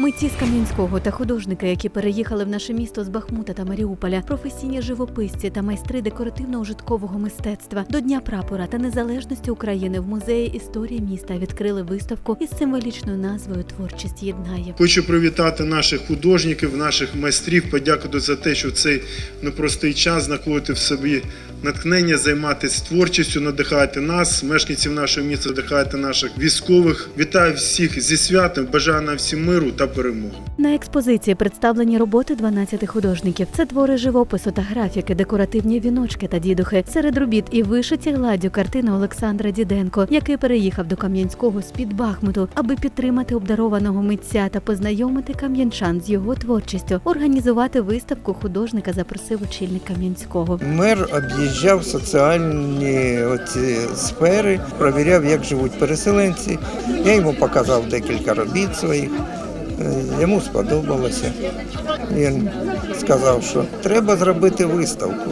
Митці з Кам'янського та художники, які переїхали в наше місто з Бахмута та Маріуполя, професійні живописці та майстри декоративно-ужиткового мистецтва до Дня прапора та незалежності України в музеї історії міста відкрили виставку із символічною назвою Творчість єднає. Хочу привітати наших художників, наших майстрів, подякувати за те, що в цей непростий час знаходити в собі натхнення, займатися творчістю, надихати нас, мешканців нашого міста, надихати наших військових. Вітаю всіх зі святом, бажаю нам всім миру та перемоги. На експозиції представлені роботи 12 художників. Це твори живопису та графіки, декоративні віночки та дідухи. Серед робіт і вишиті гладдю картини Олександра Діденко, який переїхав до Кам'янського з під Бахмуту, аби підтримати обдарованого митця та познайомити кам'янчан з його творчістю. Організувати виставку художника запросив очільник Кам'янського. Мер об'їжджав соціальні оці сфери, провіряв, як живуть переселенці. Я йому показав декілька робіт своїх. Е, Йому сподобалося. Він сказав, що треба зробити виставку.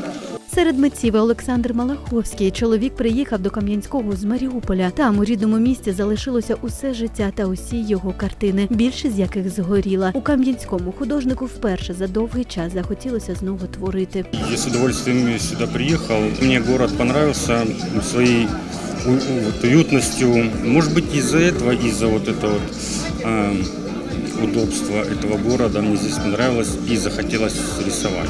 Серед митців і Олександр Малаховський. Чоловік приїхав до Кам'янського з Маріуполя. Там у рідному місті залишилося усе життя та усі його картини, більшість з яких згоріла. У Кам'янському художнику вперше за довгий час захотілося знову творити. Я с удовольствием сюда приехал. Мне город понравился своей у- у- вот уютностью. Может быть, из-за этого, из-за вот этого вот, эм, удобства этого города мне здесь понравилось и захотелось рисовать.